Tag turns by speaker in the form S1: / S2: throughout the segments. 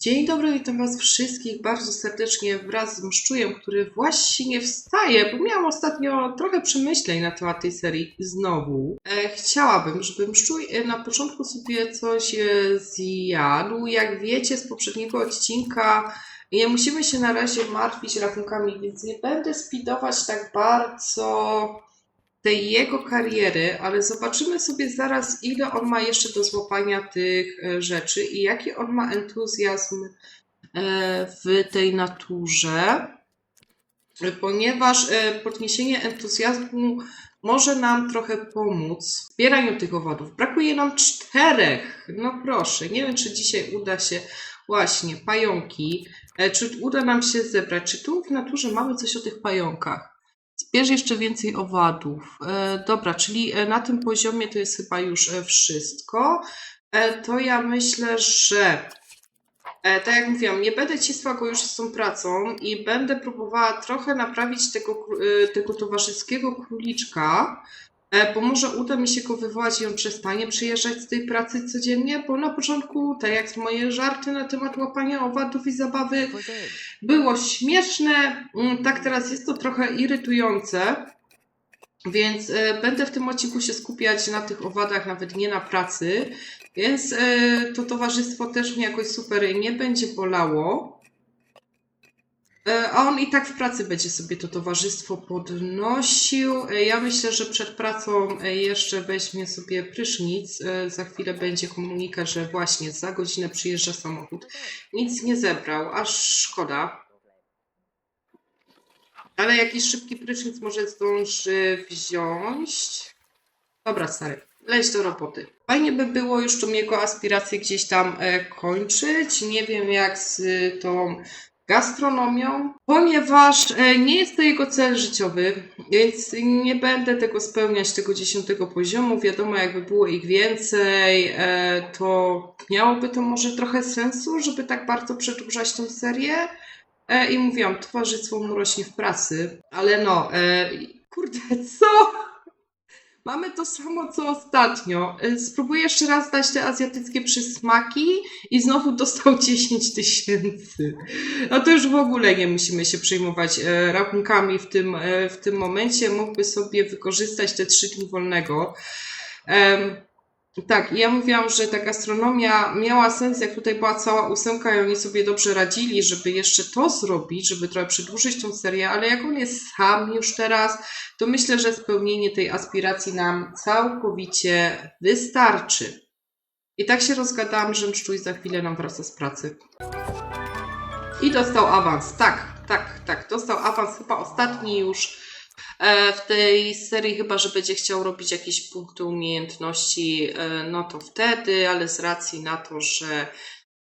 S1: Dzień dobry, witam Was wszystkich bardzo serdecznie wraz z Mszczujem, który właśnie wstaje, bo miałam ostatnio trochę przemyśleń na temat tej serii znowu. E, chciałabym, żeby Mszczuj e, na początku sobie coś e, zjadł. Jak wiecie z poprzedniego odcinka, nie musimy się na razie martwić rachunkami, więc nie będę speedować tak bardzo tej jego kariery, ale zobaczymy sobie zaraz, ile on ma jeszcze do złapania tych e, rzeczy i jaki on ma entuzjazm e, w tej naturze, ponieważ e, podniesienie entuzjazmu może nam trochę pomóc w zbieraniu tych owadów. Brakuje nam czterech. No proszę, nie wiem, czy dzisiaj uda się właśnie pająki, czy uda nam się zebrać. Czy tu w naturze mamy coś o tych pająkach? Zbierz jeszcze więcej owadów. E, dobra, czyli e, na tym poziomie to jest chyba już e, wszystko. To ja myślę, że tak jak mówiłam, nie będę cisła go już z tą pracą i będę próbowała trochę naprawić tego, tego towarzyskiego króliczka, bo może uda mi się go wywołać i on przestanie przyjeżdżać z tej pracy codziennie, bo na początku, tak jak moje żarty na temat łapania owadów i zabawy, było śmieszne, mm, tak teraz jest to trochę irytujące, więc e, będę w tym odcinku się skupiać na tych owadach, nawet nie na pracy, więc e, to towarzystwo też mnie jakoś super nie będzie bolało. E, A on i tak w pracy będzie sobie to towarzystwo podnosił. E, Ja myślę, że przed pracą e, jeszcze weźmie sobie prysznic. Za chwilę będzie komunikat, że właśnie za godzinę przyjeżdża samochód. Nic nie zebrał, aż szkoda. Ale jakiś szybki prysznic może zdąży wziąć. Dobra, stary, leć do roboty. Fajnie by było już tą jego aspirację gdzieś tam kończyć. Nie wiem jak z tą gastronomią, ponieważ e, nie jest to jego cel życiowy, więc nie będę tego spełniać, tego dziesiątego poziomu. Wiadomo, jakby było ich więcej, e, to miałoby to może trochę sensu, żeby tak bardzo przedłużać tę serię. E, I mówiłam, towarzystwo mu rośnie w pracy, ale no, kurde, co? Mamy to samo co ostatnio. E, Spróbuję jeszcze raz dać te azjatyckie przysmaki i znowu dostał 10 tysięcy. No to już w ogóle nie musimy się przejmować e, rachunkami w tym, e, w tym momencie. Mógłby sobie wykorzystać te 3 dni wolnego. Tak, ja mówiłam, że ta gastronomia miała sens, jak tutaj była cała ósemka i oni sobie dobrze radzili, żeby jeszcze to zrobić, żeby trochę przedłużyć tą serię, ale jak on jest sam już teraz, to myślę, że spełnienie tej aspiracji nam całkowicie wystarczy. I tak się rozgadałam, że Mszczuj za chwilę nam wraca z pracy. I dostał awans. Tak, tak, tak. Dostał awans chyba ostatni już w tej serii, chyba że będzie chciał robić jakieś punkty umiejętności, e, no to wtedy, ale z racji na to, że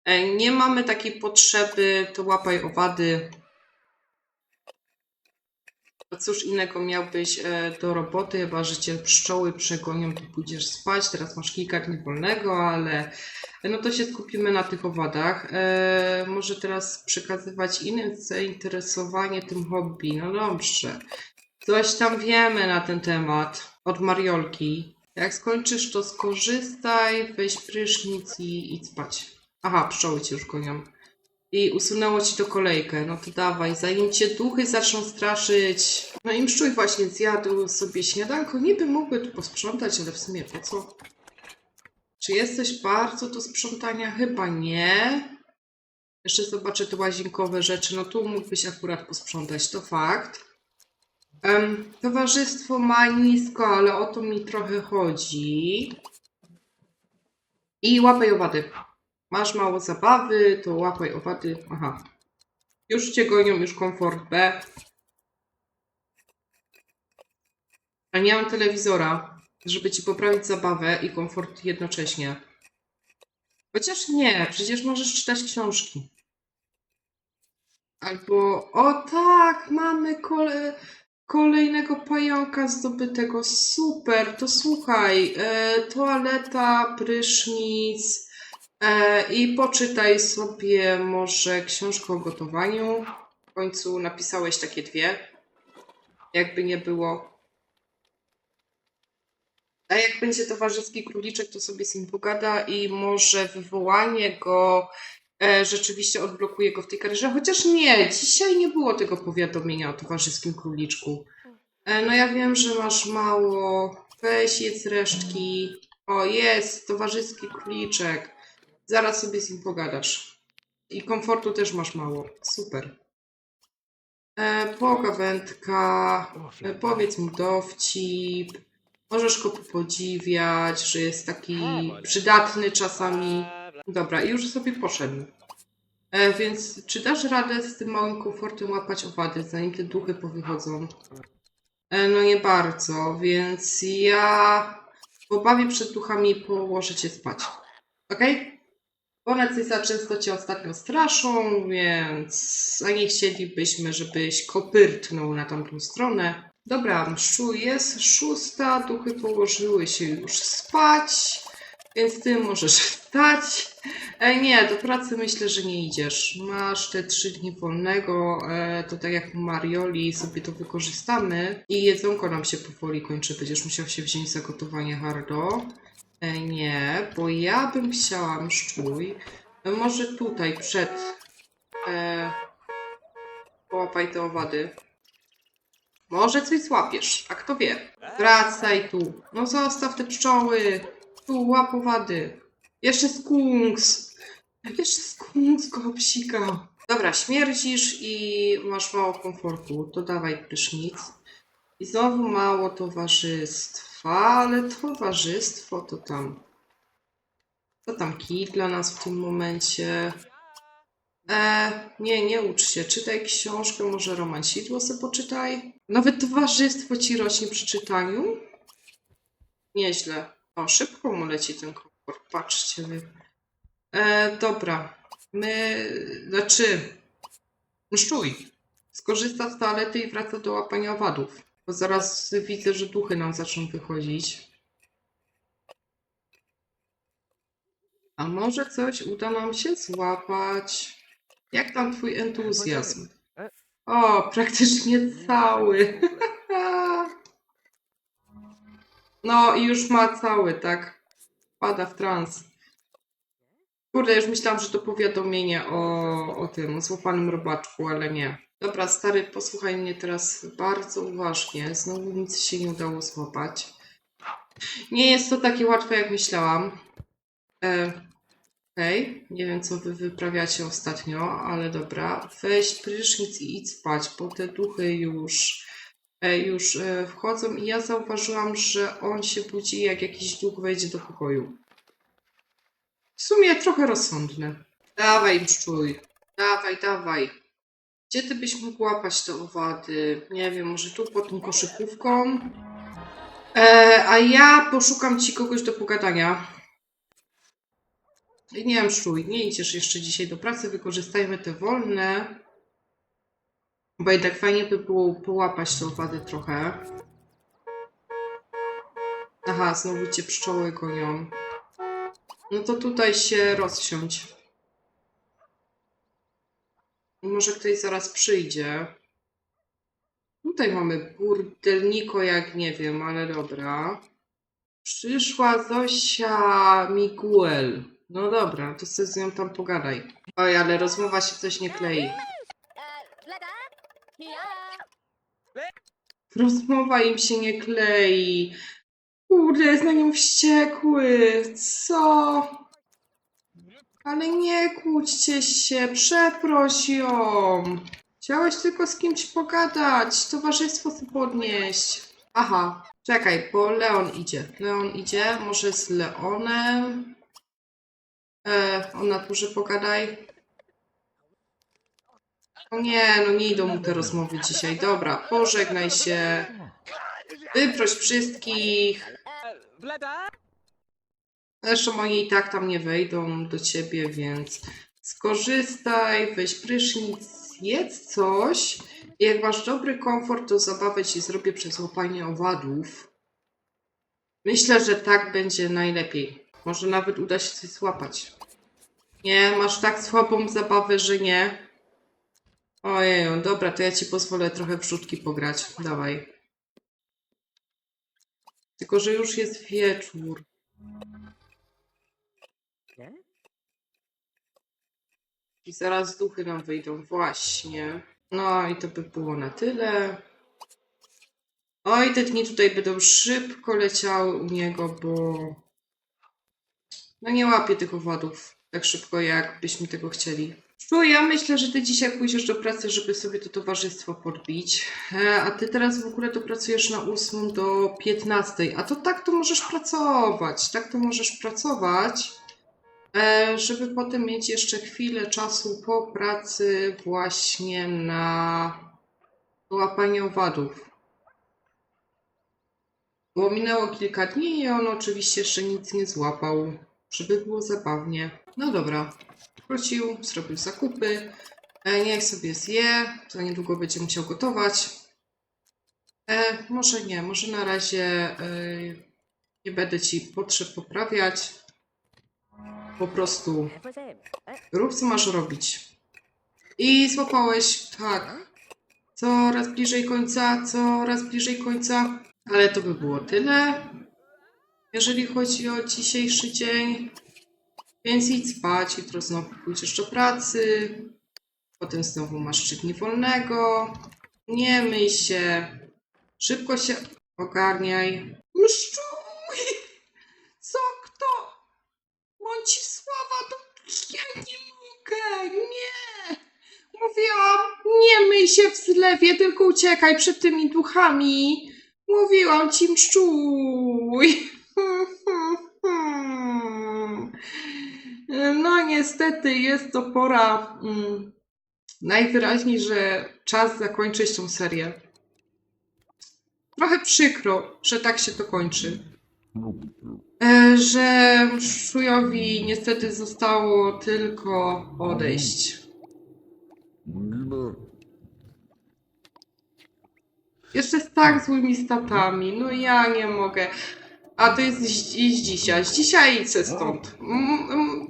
S1: e, nie mamy takiej potrzeby, to łapaj owady. A cóż innego miałbyś e, do roboty, chyba że cię pszczoły przegonią, to pójdziesz spać. Teraz masz kilka dni wolnego, ale no to się skupimy na tych owadach. E, może teraz przekazywać innym zainteresowanie tym hobby. No dobrze. Coś tam wiemy na ten temat od Mariolki. Jak skończysz, to skorzystaj, weź prysznic i idź spać. Aha, pszczoły cię już gonią. I usunęło ci to kolejkę. No to dawaj, zanim cię duchy zaczną straszyć. No i mszczuj właśnie zjadł sobie śniadanko. Niby mógłby tu posprzątać, ale w sumie po co? Czy jesteś bardzo do sprzątania? Chyba nie. Jeszcze zobaczę te łazienkowe rzeczy. No tu mógłbyś akurat posprzątać, to fakt. Towarzystwo ma nisko, ale o to mi trochę chodzi. I łapaj owady. Masz mało zabawy, to łapaj owady. Aha. Już cię gonią, już komfort B. A nie mam telewizora, żeby ci poprawić zabawę i komfort jednocześnie. Chociaż nie, przecież możesz czytać książki. Albo, o tak, mamy kole, kolejnego pająka zdobytego. Super, to słuchaj, e, toaleta, prysznic e, i poczytaj sobie może książkę o gotowaniu. W końcu napisałeś takie dwie. Jakby nie było. A jak będzie towarzyski króliczek, to sobie z nim pogada i może wywołanie go rzeczywiście odblokuje go w tej karierze. Chociaż nie, dzisiaj nie było tego powiadomienia o towarzyskim króliczku. E, no ja wiem, że masz mało. Weź jedz resztki. O, jest, towarzyski króliczek. Zaraz sobie z nim pogadasz. I komfortu też masz mało. Super. E, pogawędka. E, powiedz mu dowcip. Możesz go podziwiać, że jest taki przydatny czasami. Dobra, i już sobie poszedł. E, więc czy dasz radę z tym małym komfortem łapać owady, zanim te duchy powychodzą? E, no nie bardzo, więc ja w obawie przed duchami położę cię spać. Okej? Bo one za często cię ostatnio straszą, więc a nie chcielibyśmy, żebyś kopyrtnął na tamtą stronę. Dobra, mszu jest szósta, duchy położyły się już spać, więc ty możesz wstać. E, nie, do pracy myślę, że nie idziesz. Masz te trzy dni wolnego, e, to tak jak Marioli sobie to wykorzystamy i jedzonko nam się powoli kończy. Będziesz musiał się wziąć za gotowanie hardo. E, nie, bo ja bym chciała mszczuj. E, może tutaj przed... E, połapaj te owady. Może coś złapiesz, a kto wie. Wracaj tu. No zostaw te pszczoły. Łap owady. Jeszcze skunks. Jeszcze skunks go obsika. Dobra, śmierdzisz i masz mało komfortu. To dawaj prysznic. I znowu mało towarzystwa, ale towarzystwo to tam... To tam kij dla nas w tym momencie. E, nie, nie ucz się. Czytaj książkę, może romansidło sobie poczytaj. Nawet towarzystwo ci rośnie przy czytaniu. Nieźle. O, szybko mu leci ten komfort. Patrzcie wy. E, dobra. My, znaczy, mszczuj. Skorzysta z toalety i wraca do łapania owadów. Bo zaraz widzę, że duchy nam zaczną wychodzić. A może coś uda nam się złapać? Jak tam twój entuzjazm? O, praktycznie cały. No i już ma cały, tak? Pada w trans. Kurde, już myślałam, że to powiadomienie o, o tym, złapanym robaczku, ale nie. Dobra, stary, posłuchaj mnie teraz bardzo uważnie. Znowu nic się nie udało złapać. Nie jest to takie łatwe, jak myślałam. E, Okej, nie wiem co wy wyprawiacie ostatnio, ale dobra. Weź prysznic i idź spać, bo te duchy już, już e, wchodzą i ja zauważyłam, że on się budzi jak jakiś duch wejdzie do pokoju. W sumie trochę rozsądne. Dawaj, mszczuj. Dawaj, dawaj. Gdzie ty byś mógł łapać te owady? Nie wiem, może tu pod tą koszykówką? E, a ja poszukam ci kogoś do pogadania. Nie wiem, Szuj, nie idziesz jeszcze dzisiaj do pracy, wykorzystajmy te wolne. Bo jednak fajnie by było połapać te owady trochę. Aha, znowu cię pszczoły gonią. No to tutaj się rozsiądź. Może ktoś zaraz przyjdzie. Tutaj mamy burdelniko, jak nie wiem, ale dobra. Przyszła Zosia Miguel. No dobra, to sobie z nią tam pogadaj. Oj, ale rozmowa się coś nie klei. Rozmowa im się nie klei. Kurde, jest na nią wściekły. Co? Ale nie kłóćcie się, przeproś ją. Chciałeś tylko z kimś pogadać, towarzystwo sobie podnieść. Aha, czekaj, bo Leon idzie. Leon idzie, może z Leonem. E, o naturze pogadaj. Nie, no nie idą mu te rozmowy dzisiaj. Dobra, pożegnaj się. Wyproś wszystkich. Zresztą oni i tak tam nie wejdą do ciebie, więc skorzystaj, weź prysznic, jedz coś. Jak masz dobry komfort, to zabawę ci zrobię przez łapanie owadów. Myślę, że tak będzie najlepiej. Może nawet uda się coś złapać. Nie, masz tak słabą zabawę, że nie. Ojej, dobra, to ja ci pozwolę trochę w rzutki pograć. Dawaj. Tylko, że już jest wieczór. I zaraz duchy nam wyjdą, właśnie. No i to by było na tyle. Oj, te dni tutaj będą szybko leciały u niego, bo no nie łapie tych owadów tak szybko, jak byśmy tego chcieli. No ja myślę, że ty dzisiaj pójdziesz do pracy, żeby sobie to towarzystwo podbić, E, a ty teraz w ogóle to pracujesz na 8 do 15, a to tak to możesz pracować, tak to możesz pracować, e, żeby potem mieć jeszcze chwilę czasu po pracy właśnie na łapanie owadów. Bo minęło kilka dni i on oczywiście jeszcze nic nie złapał, żeby było zabawnie. No dobra, wrócił, zrobił zakupy, e, niech sobie zje, za niedługo będzie musiał gotować. E, może nie, może na razie e, nie będę ci potrzeb poprawiać. Po prostu rób co masz robić. I złapałeś, tak, coraz bliżej końca, coraz bliżej końca. Ale to by było tyle, jeżeli chodzi o dzisiejszy dzień. Więc idź spać, jutro znowu pójdziesz do pracy, potem znowu masz trzy dni wolnego. Nie myj się, szybko się ogarniaj. Mszczuj! Co, kto? Bądźcisława, to ja nie mogę, nie! Mówiłam, nie myj się w zlewie, tylko uciekaj przed tymi duchami. Mówiłam ci mszczuj. No niestety jest to pora mm, najwyraźniej, że czas zakończyć tą serię. Trochę przykro, że tak się to kończy. E, Że Mszczujowi niestety zostało tylko odejść. Jeszcze z tak złymi statami. No ja nie mogę. A to jest z, z dzisiaj. Z dzisiaj idźcie stąd. M- m-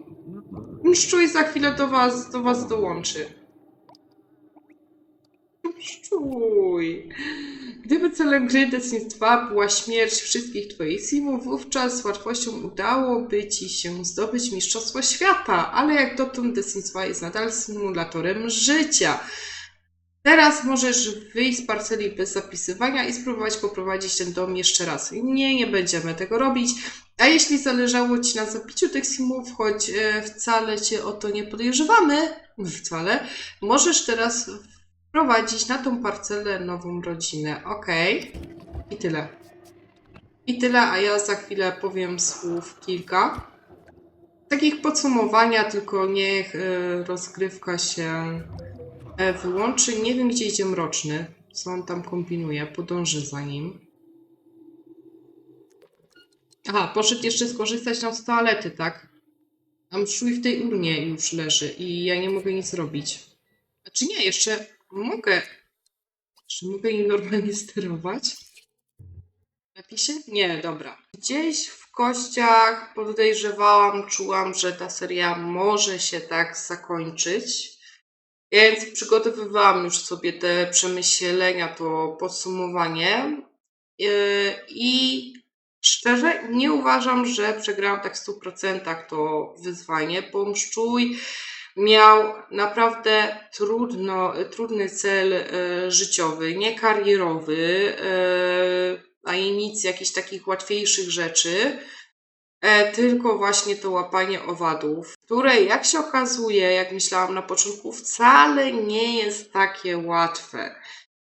S1: Mszczuj za chwilę do was, do was dołączy. Mszczuj. Gdyby celem gry Sims 2 była śmierć wszystkich twoich simów, wówczas z łatwością udałoby ci się zdobyć Mistrzostwo Świata, ale jak dotąd Sims 2 jest nadal symulatorem życia. Teraz możesz wyjść z parceli bez zapisywania i spróbować poprowadzić ten dom jeszcze raz. Nie, nie będziemy tego robić. A jeśli zależało Ci na zabiciu tych simów, choć e, wcale Cię o to nie podejrzewamy, wcale, możesz teraz wprowadzić na tą parcelę nową rodzinę. Ok. I tyle. I tyle, a ja za chwilę powiem słów kilka. Takich podsumowania, tylko niech e, rozgrywka się e, wyłączy. Nie wiem, gdzie idzie Mroczny. Co on tam kombinuje. Podążę za nim. Aha, poszedł jeszcze skorzystać nam z toalety, tak? Tam szły w tej urnie już leży i ja nie mogę nic robić. Znaczy nie, jeszcze mogę. Jeszcze mogę nim normalnie sterować. Napisie? Nie, dobra. Gdzieś w kościach podejrzewałam, czułam, że ta seria może się tak zakończyć. Więc przygotowywałam już sobie te przemyślenia, to podsumowanie. Yy, I szczerze nie uważam, że przegrałam tak w 100% to wyzwanie, bo Mszczuj miał naprawdę trudno, trudny cel e, życiowy, nie karierowy, e, a i nic jakichś takich łatwiejszych rzeczy, e, tylko właśnie to łapanie owadów, które jak się okazuje, jak myślałam na początku, wcale nie jest takie łatwe.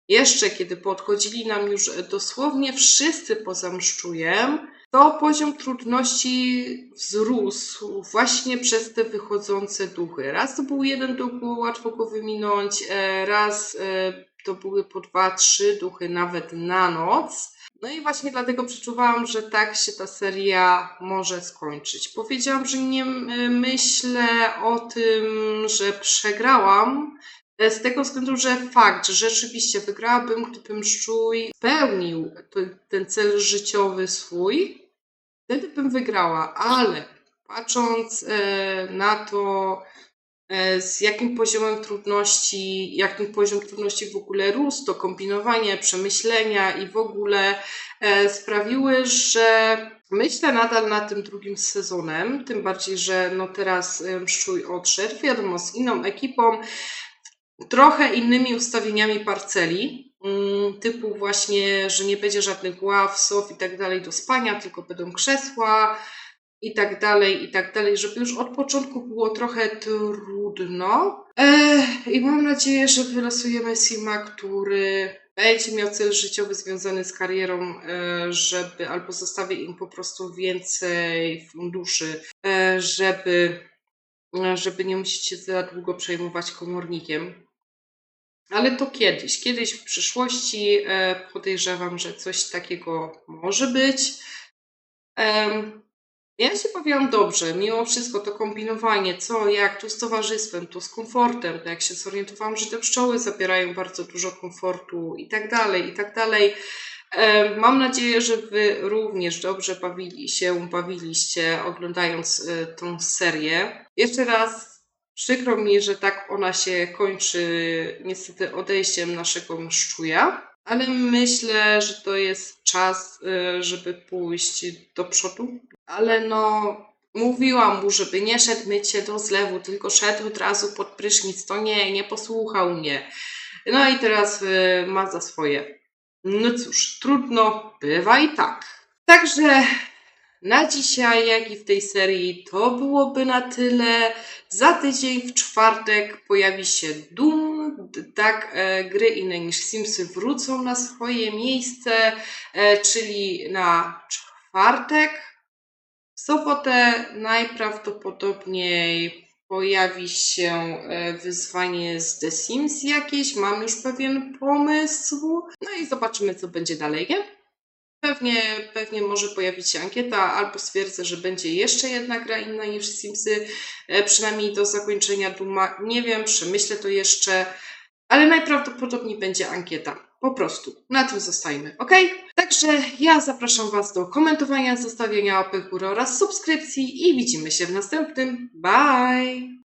S1: Jeszcze kiedy podchodzili nam już dosłownie wszyscy poza Mszczujem, to poziom trudności wzrósł właśnie przez te wychodzące duchy. Raz to był jeden duch, było łatwo go wyminąć, e, raz e, to były po dwa, trzy duchy nawet na noc. No i właśnie dlatego przeczuwałam, że tak się ta seria może skończyć. Powiedziałam, że nie myślę o tym, że przegrałam, e, z tego względu, że fakt, że rzeczywiście wygrałabym, gdybym Szczuj spełnił ten cel życiowy swój, wtedy bym wygrała, ale patrząc e, na to, e, z jakim poziomem trudności, jak ten poziom trudności w ogóle rósł, to kombinowanie, przemyślenia i w ogóle e, sprawiły, że Myślę nadal nad tym drugim sezonem, tym bardziej, że no teraz Mszczuj odszedł, wiadomo, z inną ekipą, trochę innymi ustawieniami parceli, mm, typu właśnie, że nie będzie żadnych ław, i tak dalej do spania, tylko będą krzesła i tak dalej, i tak dalej, żeby już od początku było trochę trudno. I mam nadzieję, że wylosujemy Sima, który będzie miał cel życiowy związany z karierą, e, żeby albo zostawię im po prostu więcej funduszy, e, żeby, e, żeby nie musieć się za długo przejmować komornikiem. Ale to kiedyś, kiedyś w przyszłości e, podejrzewam, że coś takiego może być. Ja się bawiłam dobrze, mimo wszystko to kombinowanie, co, jak, tu z towarzystwem, tu z komfortem, to jak się zorientowałam, że te pszczoły zabierają bardzo dużo komfortu i tak dalej, i tak dalej. Mam nadzieję, że Wy również dobrze bawili się, bawiliście oglądając e, tą serię. Jeszcze raz przykro mi, że tak ona się kończy niestety odejściem naszego mszczuja, ale myślę, że to jest czas, e, żeby pójść do przodu. Ale no, mówiłam mu, żeby nie szedł myć się do zlewu, tylko szedł od razu pod prysznic. To nie, nie posłuchał mnie. No i teraz e, ma za swoje. No cóż, trudno, bywa i tak. Także na dzisiaj, jak i w tej serii, to byłoby na tyle. Za tydzień w czwartek pojawi się Doom, tak, e, gry inne niż Simsy wrócą na swoje miejsce, e, czyli na czwartek. W sobotę najprawdopodobniej pojawi się e, wyzwanie z The Sims jakieś, mam już pewien pomysł. No i zobaczymy, co będzie dalej, nie? Pewnie, pewnie może pojawić się ankieta, albo stwierdzę, że będzie jeszcze jedna gra inna niż Simsy, e, przynajmniej do zakończenia Duma. Nie wiem, przemyślę to jeszcze, ale najprawdopodobniej będzie ankieta. Po prostu. Na tym zostajmy, ok? Także ja zapraszam Was do komentowania, zostawienia łapek górę oraz subskrypcji i widzimy się w następnym. Bye!